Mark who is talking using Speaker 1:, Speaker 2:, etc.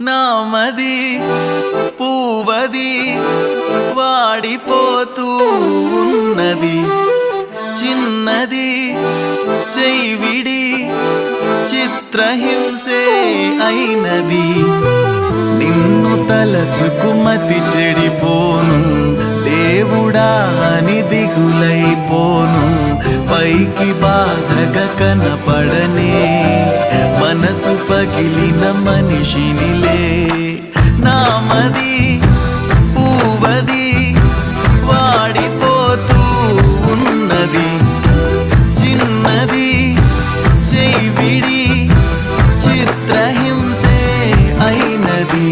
Speaker 1: నామది పూవది వాడిపోతూ ఉన్నది. చిన్నది చెయ్విడి చిత్రహింసే అయినది. నిన్ను తలచుకుమతి చెడిపోను దేవుడా అని దిగులైపోను. పైకి బాధగా కనపడనే పగిలిన మనిషినిలే నామది పూవది వాడిపోతూ ఉన్నది. చిన్నది చెవిడి చిత్రహింసే అయినది.